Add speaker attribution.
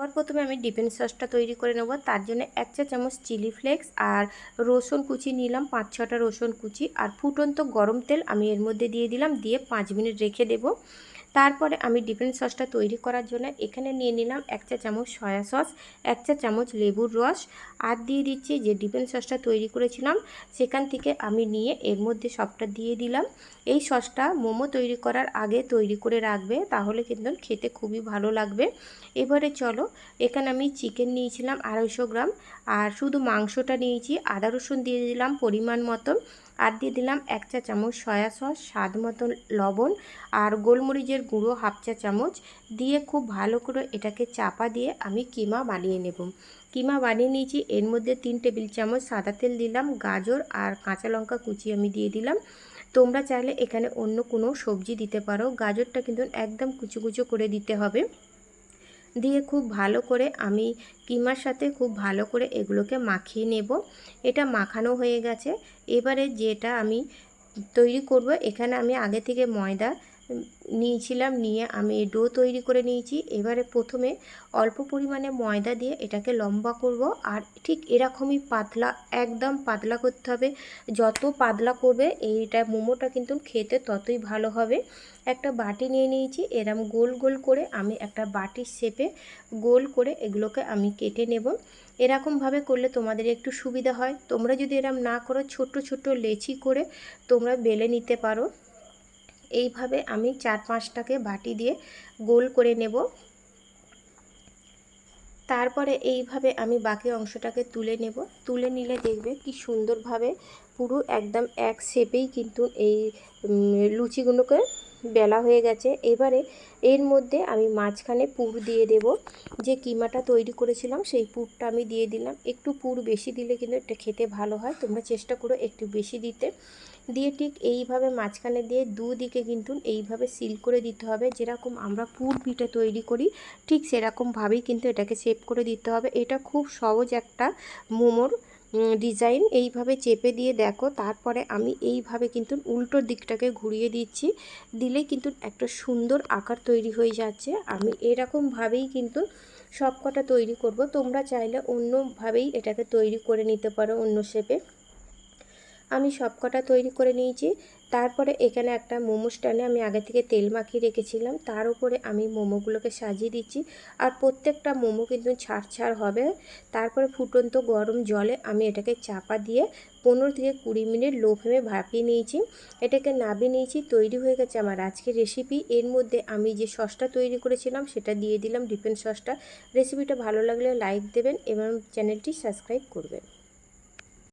Speaker 1: সবার প্রথমে আমি ডিপেন সসটা তৈরি করে নেব। তার জন্য এক চা চামচ চিলি ফ্লেক্স আর রসুন কুচি নিলাম, পাঁচ ছটা রসুন কুচি। আর ফুটন্ত গরম তেল আমি এর মধ্যে দিয়ে দিলাম, দিয়ে পাঁচ মিনিট রেখে দেবো। তারপরে আমি ডিপেন সসটা তৈরি করার জন্য এখানে নিয়ে নিলাম এক চা চামচ সয়া সস, এক চা চামচ লেবুর রস আর দিয়ে দিচ্ছি যে ডিপেন সসটা তৈরি করেছিলাম সেখান থেকে আমি নিয়ে এর মধ্যে সবটা দিয়ে দিলাম। এই সসটা মোমো তৈরি করার আগে তৈরি করে রাখবে তাহলে কিন্তু খেতে খুবই ভালো লাগবে। এবারে চলো, এখানে আমি চিকেন নিয়েছিলাম আড়াইশো গ্রাম আর শুধু মাংসটা নিয়েছি, আদা রসুন দিয়ে দিলাম পরিমাণ মতন আর দিয়ে দিলাম এক চা চামচ সয়া সস, স্বাদ মতন লবণ আর গোলমরিচের গুঁড়ো হাফ চা চামচ দিয়ে খুব ভালো করে এটাকে চাপা দিয়ে আমি কিমা বানিয়ে নেব। কিমা বানিয়ে নিয়েছি, এর মধ্যে তিন টেবিল চামচ সাদা তেল দিলাম, গাজর আর কাঁচা লঙ্কা কুচি আমি দিয়ে দিলাম। তোমরা চাইলে এখানে অন্য কোনো সবজি দিতে পারো, গাজরটা কিন্তু একদম কুচু কুচু করে দিতে হবে। দিয়ে খুব ভালো করে আমি কিমার সাথে খুব ভালো করে এগুলোকে মাখিয়ে নেব। এটা মাখানো হয়ে গেছে। এবারে যেটা আমি তৈরি করব, এখানে আমি আগে থেকে ময়দা নিয়েছিলাম, নিয়ে আমি ডো তৈরি করে নিয়েছি। এবারে প্রথমে অল্প পরিমাণে ময়দা দিয়ে এটাকে লম্বা করব আর ঠিক এরকমই পাতলা, একদম পাতলা করতে হবে। যত পাতলা করবে এইটা মোমোটা কিন্তু খেতে ততই ভালো হবে। একটা বাটি নিয়ে নিয়েছি, এরম গোল গোল করে আমি একটা বাটির শেপে গোল করে এগুলোকে আমি কেটে নেব। এরকমভাবে করলে তোমাদের একটু সুবিধা হয়। তোমরা যদি এরম না করো, ছোট্ট ছোট্ট লেচি করে তোমরা বেলে নিতে পারো। এইভাবে আমি চার পাঁচটাকে বাটি দিয়ে গোল করে নেব। তারপরে এইভাবে আমি বাকি অংশটাকে তুলে নেব। তুলে নিলে দেখবে কি সুন্দরভাবে পুরো একদম এক শেপেই কিন্তু এই লুচিগুলোকে বেলা হয়ে গেছে। এবারে এর মধ্যে আমি মাঝখানে পুর দিয়ে দেব। যে কিমাটা তৈরি করেছিলাম, সেই পুরটা আমি দিয়ে দিলাম। একটু পুর বেশি দিলে কিন্তু এটা খেতে ভালো হয়। তোমরা চেষ্টা করো একটু বেশি দিতে। দিয়ে ঠিক এইভাবে মাঝখানে দিয়ে দুদিকে কিন্তু এইভাবে সিল করে দিতে হবে। যেরকম আমরা পুর পিঠে তৈরি করি, ঠিক সেরকমভাবেই কিন্তু এটাকে সেভ করে দিতে হবে। এটা খুব সহজ একটা মোমোর ডিজাইন এইভাবে চেপে দিয়ে দেখো, তারপরে আমি এইভাবে কিন্তু উল্টো দিকটাকে ঘুরিয়ে দিচ্ছি। দিলে কিন্তু একটা সুন্দর আকার তৈরি হয়ে যাচ্ছে। আমি এরকমভাবেই কিন্তু সব কটা তৈরি করব। তোমরা চাইলে অন্যভাবেই এটাকে তৈরি করে নিতে পারো অন্য শেপে আমি সব কটা তৈরি করে নিয়েছি। তারপরে এখানে একটা মোমো স্ট্যান্ডে আমি আগে থেকে তেল মাখিয়ে রেখেছিলাম। তার উপরে আমি মোমোগুলোকে সাজিয়ে দিচ্ছি। আর প্রত্যেকটা মোমো কিন্তু ছাড় ছাড় হবে। তারপরে ফুটন্ত গরম জলে আমি এটাকে চাপা দিয়ে পনেরো থেকে কুড়ি মিনিট লো ফ্লেমে ভাপিয়ে নিয়েছি। এটাকে নাবিয়ে নিয়েছি। তৈরি হয়ে গেছে আমার আজকের রেসিপি এর মধ্যে আমি যে সসটা তৈরি করেছিলাম, সেটা দিয়ে দিলাম ডিপেন্ড সসটা। রেসিপিটা ভালো লাগলে লাইক দেবেন এবং চ্যানেলটি সাবস্ক্রাইব করবেন।